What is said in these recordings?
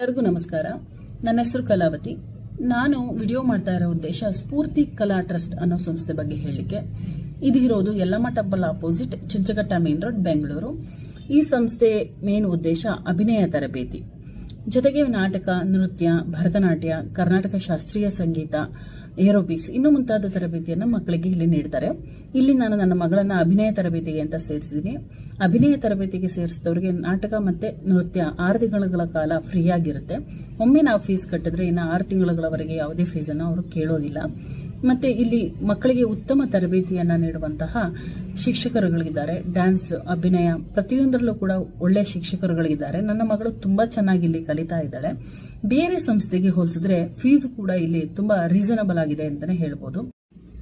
ಎಲ್ಲರಿಗೂ ನಮಸ್ಕಾರ. ನನ್ನ ಹೆಸರು ಕಲಾವತಿ. ನಾನು ವಿಡಿಯೋ ಮಾಡ್ತಾ ಇರೋ ಉದ್ದೇಶ ಸ್ಫೂರ್ತಿ ಕಲಾ ಟ್ರಸ್ಟ್ ಅನ್ನೋ ಸಂಸ್ಥೆ ಬಗ್ಗೆ ಹೇಳಲಿಕ್ಕೆ. ಇದು ಇರೋದು Yellamma ಟಬ್ಬಲ್ opposite Chunchaghatta main road Bengaluru. ಈ ಸಂಸ್ಥೆ ಮೇನ್ ಉದ್ದೇಶ ಅಭಿನಯ ತರಬೇತಿ. ಜೊತೆಗೆ ನಾಟಕ, ನೃತ್ಯ, ಭರತನಾಟ್ಯ, ಕರ್ನಾಟಕ ಶಾಸ್ತ್ರೀಯ ಸಂಗೀತ, ಏರೋಬಿಕ್ಸ್ ಇನ್ನೂ ಮುಂತಾದ ತರಬೇತಿಯನ್ನು ಮಕ್ಕಳಿಗೆ ಇಲ್ಲಿ ನೀಡ್ತಾರೆ. ಇಲ್ಲಿ ನಾನು ನನ್ನ ಮಗಳನ್ನು ಅಭಿನಯ ತರಬೇತಿಗೆ ಅಂತ ಸೇರಿಸಿದ್ದೀನಿ ಅಭಿನಯ ತರಬೇತಿಗೆ ಸೇರಿಸಿದವರಿಗೆ ನಾಟಕ ಮತ್ತೆ ನೃತ್ಯ ಆರು ತಿಂಗಳ ಕಾಲ ಫ್ರೀ ಆಗಿರುತ್ತೆ ಒಮ್ಮೆ ನಾವು ಫೀಸ್ ಕಟ್ಟಿದ್ರೆ ಇನ್ನು ಆರು ತಿಂಗಳವರೆಗೆ ಯಾವುದೇ ಫೀಸನ್ನು ಅವರು ಕೇಳೋದಿಲ್ಲ. ಮತ್ತೆ ಇಲ್ಲಿ ಮಕ್ಕಳಿಗೆ ಉತ್ತಮ ತರಬೇತಿಯನ್ನ ನೀಡುವಂತಹ ಶಿಕ್ಷಕರುಗಳಿದ್ದಾರೆ. ಡ್ಯಾನ್ಸ್ ಅಭಿನಯ ಪ್ರತಿಯೊಂದರಲ್ಲೂ ಕೂಡ ಒಳ್ಳೆ ಶಿಕ್ಷಕರುಗಳಿದ್ದಾರೆ. ನನ್ನ ಮಗಳು ತುಂಬ ಚೆನ್ನಾಗಿ ಇಲ್ಲಿ ಕಲಿತಾ ಇದ್ದಾಳೆ. ಬೇರೆ ಸಂಸ್ಥೆಗೆ ಹೋಲಿಸಿದ್ರೆ ಫೀಸ್ ಕೂಡ ಇಲ್ಲಿ ತುಂಬಾ ರೀಸನಬಲ್ ಆಗಿದೆ ಅಂತಾನೆ ಹೇಳ್ಬೋದು.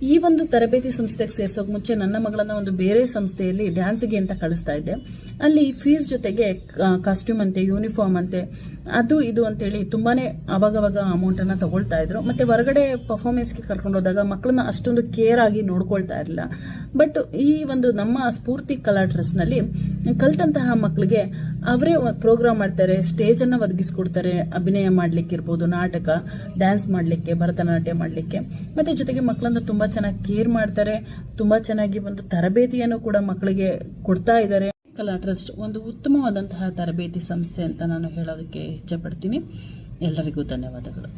ಈ ಒಂದು ತರಬೇತಿ ಸಂಸ್ಥೆಗೆ ಸೇರ್ಸೋಕೆ ಮುಂಚೆ ನನ್ನ ಮಗಳನ್ನ ಒಂದು ಬೇರೆ ಸಂಸ್ಥೆಯಲ್ಲಿ ಡ್ಯಾನ್ಸ್ಗೆ ಅಂತ ಕಳಿಸ್ತಾ ಇದ್ದೆ. ಅಲ್ಲಿ ಫೀಸ್ ಜೊತೆಗೆ ಕಾಸ್ಟ್ಯೂಮ್ ಅಂತೆ ಯೂನಿಫಾರ್ಮ್ ಅಂತೆ, ಅದು ಇದು ಅಂತೇಳಿ ತುಂಬಾನೇ ಅವಾಗವಾಗ ಅಮೌಂಟ್ ಅನ್ನ ತಗೊಳ್ತಾ ಇದ್ರು. ಮತ್ತೆ ಹೊರಗಡೆ ಪರ್ಫಾರ್ಮೆನ್ಸ್ಗೆ ಕರ್ಕೊಂಡು ಹೋದಾಗ ಮಕ್ಕಳನ್ನ ಅಷ್ಟೊಂದು ಕೇರ್ ಆಗಿ ನೋಡ್ಕೊಳ್ತಾ ಇರಲಿಲ್ಲ. ಬಟ್ ಈ ಒಂದು ನಮ್ಮ ಸ್ಫೂರ್ತಿ ಕಲಾ ಟ್ರಸ್ಟ್ನಲ್ಲಿ ಕಲ್ತಂತಹ ಮಕ್ಕಳಿಗೆ ಅವರೇ ಪ್ರೋಗ್ರಾಮ್ ಮಾಡ್ತಾರೆ ಸ್ಟೇಜ್ ಅನ್ನ ಒದಗಿಸ್ಕೊಡ್ತಾರೆ, ಅಭಿನಯ ಮಾಡ್ಲಿಕ್ಕೆ ಇರ್ಬೋದು, ನಾಟಕ ಡ್ಯಾನ್ಸ್ ಮಾಡ್ಲಿಕ್ಕೆ, ಭರತನಾಟ್ಯ ಮಾಡ್ಲಿಕ್ಕೆ. ಮತ್ತೆ ಜೊತೆಗೆ ಮಕ್ಕಳನ್ನ ತುಂಬಾ ಚೆನ್ನಾಗಿ ಕೇರ್ ಮಾಡ್ತಾರೆ, ತುಂಬಾ ಚೆನ್ನಾಗಿ ಒಂದು ತರಬೇತಿಯನ್ನು ಕೂಡ ಮಕ್ಕಳಿಗೆ ಕೊಡ್ತಾ ಇದ್ದಾರೆ. ಕಲಾ ಟ್ರಸ್ಟ್ ಒಂದು ಉತ್ತಮವಾದಂತಹ ತರಬೇತಿ ಸಂಸ್ಥೆ ಅಂತ ನಾನು ಹೇಳೋದಕ್ಕೆ ಇಷ್ಟಪಡ್ತೀನಿ ಎಲ್ಲರಿಗೂ ಧನ್ಯವಾದಗಳು.